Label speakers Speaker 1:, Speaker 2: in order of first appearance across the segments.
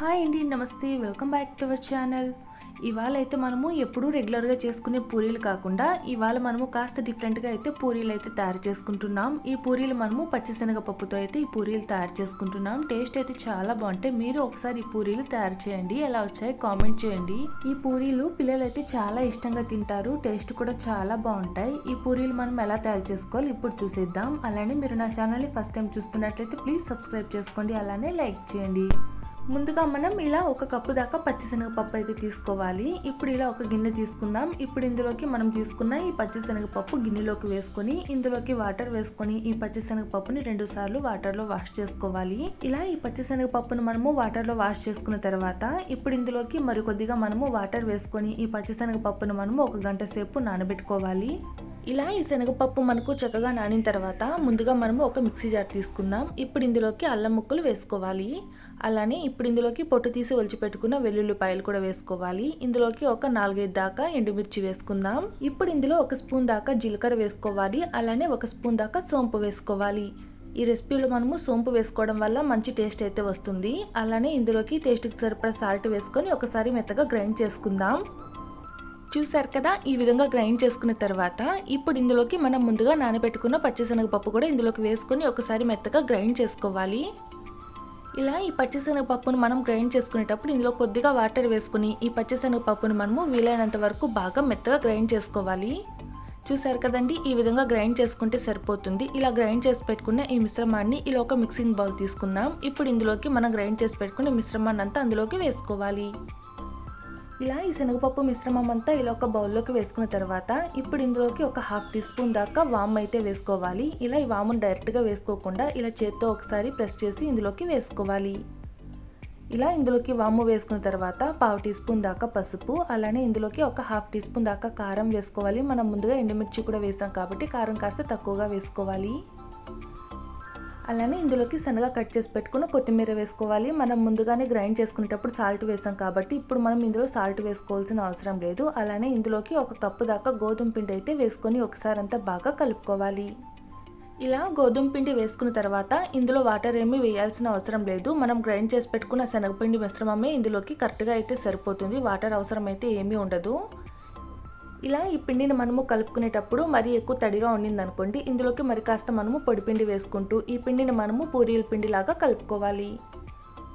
Speaker 1: Hi అండి నమస్తే welcome back to our channel. ఇవాళ అయితే మనము ఎప్పుడూ రెగ్యులర్గా చేసుకునే పూరీలు కాకుండా ఇవాళ మనము కాస్త డిఫరెంట్గా అయితే పూరీలు అయితే తయారు చేసుకుంటున్నాం. ఈ పూరీలు మనము పచ్చిశనగపప్పుతో అయితే ఈ పూరీలు తయారు చేసుకుంటున్నాం. టేస్ట్ అయితే చాలా బాగుంటాయి. మీరు ఒకసారి ఈ పూరీలు తయారు చేయండి. ఎలా వచ్చాయి కామెంట్ చేయండి. ఈ పూరీలు పిల్లలు అయితే చాలా ఇష్టంగా తింటారు. టేస్ట్ కూడా చాలా బాగుంటాయి. ఈ పూరీలు మనం ఎలా తయారు చేసుకోవాలి ఇప్పుడు చూసేద్దాం. అలానే మీరు నా ఛానల్ని ఫస్ట్ టైం చూస్తున్నట్లయితే ప్లీజ్ సబ్స్క్రైబ్ చేసుకోండి. అలానే లైక్ చేయండి. ముందుగా మనం ఇలా ఒక కప్పు దాకా పచ్చిశనగపప్పు అయితే తీసుకోవాలి. ఇప్పుడు ఇలా ఒక గిన్నె తీసుకుందాం. ఇప్పుడు ఇందులోకి మనం తీసుకున్న ఈ పచ్చిశనగపప్పు గిన్నెలోకి వేసుకొని ఇందులోకి వాటర్ వేసుకొని ఈ పచ్చిశనగపప్పుని రెండు సార్లు వాటర్లో వాష్ చేసుకోవాలి. ఇలా ఈ పచ్చిశనగపప్పును మనము వాటర్లో వాష్ చేసుకున్న తర్వాత ఇప్పుడు ఇందులోకి మరికొద్దిగా మనము వాటర్ వేసుకొని ఈ పచ్చిశనగపప్పును మనము ఒక గంట సేపు నానబెట్టుకోవాలి. ఇలా ఈ శనగపప్పు మనకు చక్కగా నానిన తర్వాత ముందుగా మనము ఒక మిక్సీ జార్ తీసుకుందాం. ఇప్పుడు ఇందులోకి అల్లం ముక్కలు వేసుకోవాలి. అలానే ఇప్పుడు ఇందులోకి పొట్టు తీసి ఒలిచిపెట్టుకున్న వెల్లుల్లిపాయలు కూడా వేసుకోవాలి. ఇందులోకి ఒక నాలుగైదు దాకా ఎండుమిర్చి వేసుకుందాం. ఇప్పుడు ఇందులో ఒక స్పూన్ దాకా జీలకర్ర వేసుకోవాలి. అలానే ఒక స్పూన్ దాకా సోంపు వేసుకోవాలి. ఈ రెసిపీలో మనము సోంపు వేసుకోవడం వల్ల మంచి టేస్ట్ అయితే వస్తుంది. అలానే ఇందులోకి టేస్ట్కి సరిపడా సాల్ట్ వేసుకొని ఒకసారి మెత్తగా గ్రైండ్ చేసుకుందాం. చూసారు కదా ఈ విధంగా గ్రైండ్ చేసుకున్న తర్వాత ఇప్పుడు ఇందులోకి మనం ముందుగా నానబెట్టుకున్న పచ్చిశనగపప్పు కూడా ఇందులోకి వేసుకొని ఒకసారి మెత్తగా గ్రైండ్ చేసుకోవాలి. ఇలా ఈ పచ్చిశనగపప్పును మనం గ్రైండ్ చేసుకునేటప్పుడు ఇందులో కొద్దిగా వాటర్ వేసుకుని ఈ పచ్చిశనగపప్పును మనము వీలైనంత వరకు బాగా మెత్తగా గ్రైండ్ చేసుకోవాలి. చూసారు కదండి? ఈ విధంగా గ్రైండ్ చేసుకుంటే సరిపోతుంది. ఇలా గ్రైండ్ చేసి పెట్టుకున్న ఈ మిశ్రమాన్ని ఇలా ఒక మిక్సింగ్ బౌల్ తీసుకుందాం. ఇప్పుడు ఇందులోకి మనం గ్రైండ్ చేసి పెట్టుకున్న మిశ్రమాన్ని అంతా అందులోకి వేసుకోవాలి. ఇలా ఈ శనగపప్పు మిశ్రమం అంతా ఇలా ఒక బౌల్లోకి వేసుకున్న తర్వాత ఇప్పుడు ఇందులోకి ఒక హాఫ్ టీ స్పూన్ దాకా వామ్ అయితే వేసుకోవాలి. ఇలా ఈ వామును డైరెక్ట్గా వేసుకోకుండా ఇలా చేత్తో ఒకసారి ప్రెస్ చేసి ఇందులోకి వేసుకోవాలి. ఇలా ఇందులోకి వాము వేసుకున్న తర్వాత పావు టీ స్పూన్ దాకా పసుపు అలానే ఇందులోకి ఒక హాఫ్ టీ స్పూన్ దాకా కారం వేసుకోవాలి. మనం ముందుగా ఎండుమిర్చి కూడా వేసాం కాబట్టి కారం కాస్త తక్కువగా వేసుకోవాలి. అలానే ఇందులోకి శనగ కట్ చేసి పెట్టుకుని కొత్తిమీర వేసుకోవాలి. మనం ముందుగానే గ్రైండ్ చేసుకునేటప్పుడు సాల్ట్ వేసాం కాబట్టి ఇప్పుడు మనం ఇందులో సాల్ట్ వేసుకోవాల్సిన అవసరం లేదు. అలానే ఇందులోకి ఒక కప్పు దాకా గోధుమ పిండి అయితే వేసుకొని ఒకసారి అంతా బాగా కలుపుకోవాలి. ఇలా గోధుమ పిండి వేసుకున్న తర్వాత ఇందులో వాటర్ ఏమీ వేయాల్సిన అవసరం లేదు. మనం గ్రైండ్ చేసి పెట్టుకున్న శనగపిండి మిశ్రమమే ఇందులోకి కరెక్ట్గా అయితే సరిపోతుంది. వాటర్ అవసరం అయితే ఏమీ ఉండదు. ఇలా ఈ పిండిని మనము కలుపుకునేటప్పుడు మరీ ఎక్కువ తడిగా ఉండింది అనుకోండి ఇందులోకి మరి కాస్త మనము పొడిపిండి వేసుకుంటూ ఈ పిండిని మనము పూరీల పిండిలాగా కలుపుకోవాలి.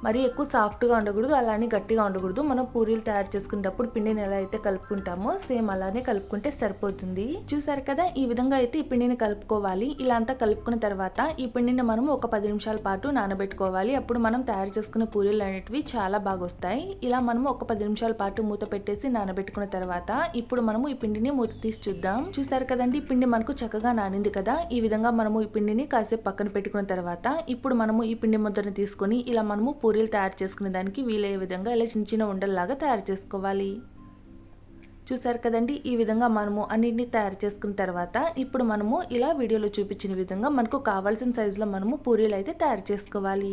Speaker 1: మరీ ఎక్కువ సాఫ్ట్గా ఉండకూడదు అలానే గట్టిగా ఉండకూడదు. మనం పూరీలు తయారు చేసుకునేటప్పుడు పిండిని ఎలా అయితే కలుపుకుంటామో. సేమ్ అలానే కలుపుకుంటే సరిపోతుంది. చూసారు కదా ఈ విధంగా అయితే ఈ పిండిని కలుపుకోవాలి. ఇలా అంతా కలుపుకున్న తర్వాత ఈ పిండిని మనము ఒక పది నిమిషాల పాటు నానబెట్టుకోవాలి. అప్పుడు మనం తయారు చేసుకున్న పూరీలు అనేటివి చాలా బాగా వస్తాయి. ఇలా మనము ఒక పది నిమిషాల పాటు మూత పెట్టేసి నానబెట్టుకున్న తర్వాత ఇప్పుడు మనము ఈ పిండిని మూత తీసి చూద్దాం. చూసారు కదండి ఈ పిండి మనకు చక్కగా నానింది కదా. ఈ విధంగా మనము ఈ పిండిని కాసేపు పక్కన పెట్టుకున్న తర్వాత ఇప్పుడు మనము ఈ పిండి ముద్దను తీసుకొని ఇలా మనము పూరీలు తయారు చేసుకునే దానికి వీలయ్యే విధంగా ఇలా చిన్న చిన్న ఉండల్లాగా తయారు చేసుకోవాలి. చూసారు కదండి? ఈ విధంగా మనము అన్నింటినీ తయారు చేసుకున్న తర్వాత ఇప్పుడు మనము ఇలా వీడియోలో చూపించిన విధంగా మనకు కావాల్సిన సైజులో మనము పూరీలు అయితే తయారు చేసుకోవాలి.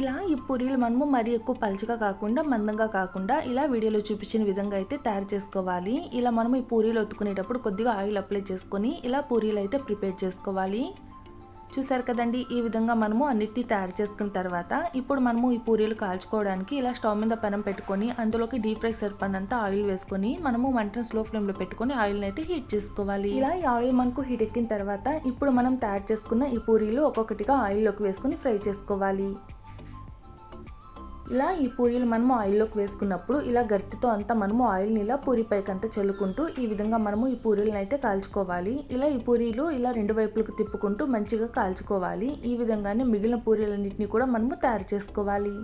Speaker 1: ఇలా ఈ పూరీలు మనము మరీ ఎక్కువ పలుచగా కాకుండా మందంగా కాకుండా ఇలా వీడియోలో చూపించిన విధంగా అయితే తయారు చేసుకోవాలి. ఇలా మనము ఈ పూరీలు ఒత్తుకునేటప్పుడు కొద్దిగా ఆయిల్ అప్లై చేసుకొని ఇలా పూరీలు అయితే ప్రిపేర్ చేసుకోవాలి. చూసారు కదండి ఈ విధంగా మనము అన్నిటినీ తయారు చేసుకున్న తర్వాత ఇప్పుడు మనము ఈ పూరీలు కాల్చుకోవడానికి ఇలా స్టవ్ మీద పెనం పెట్టుకొని అందులోకి డీప్ ఫ్రై సరిపడినంత ఆయిల్ వేసుకొని మనము మంటను స్లో ఫ్లేమ్లో పెట్టుకొని ఆయిల్ని అయితే హీట్ చేసుకోవాలి. ఇలా ఈ ఆయిల్ మనకు హీట్ ఎక్కిన తర్వాత ఇప్పుడు మనం తయారు చేసుకున్న ఈ పూరీలు ఒక్కొక్కటిగా ఆయిల్లోకి వేసుకొని ఫ్రై చేసుకోవాలి. ఇలా ఈ పూరీలు మనము ఆయిల్లోకి వేసుకున్నప్పుడు ఇలా గట్టితో అంతా మనము ఆయిల్ని ఇలా పూరి పైకి అంతా చల్లుకుంటూ ఈ విధంగా మనము ఈ పూరీలను అయితే కాల్చుకోవాలి. ఇలా ఈ పూరీలు ఇలా రెండు వైపులకు తిప్పుకుంటూ మంచిగా కాల్చుకోవాలి. ఈ విధంగానే మిగిలిన పూరీలన్నింటినీ కూడా మనము తయారు చేసుకోవాలి.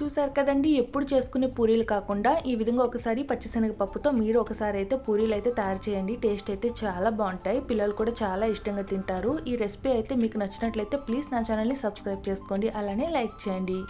Speaker 1: చూసారు కదండి ఎప్పుడు చేసుకునే పూరీలు కాకుండా ఈ విధంగా ఒకసారి పచ్చిశనగపప్పుతో మీరు ఒకసారి అయితే పూరీలు అయితే తయారు చేయండి. టేస్ట్ అయితే చాలా బాగుంటాయి. పిల్లలు కూడా చాలా ఇష్టంగా తింటారు. ఈ రెసిపీ అయితే మీకు నచ్చినట్లయితే ప్లీజ్ నా ఛానల్ని సబ్స్క్రైబ్ చేసుకోండి. అలానే లైక్ చేయండి.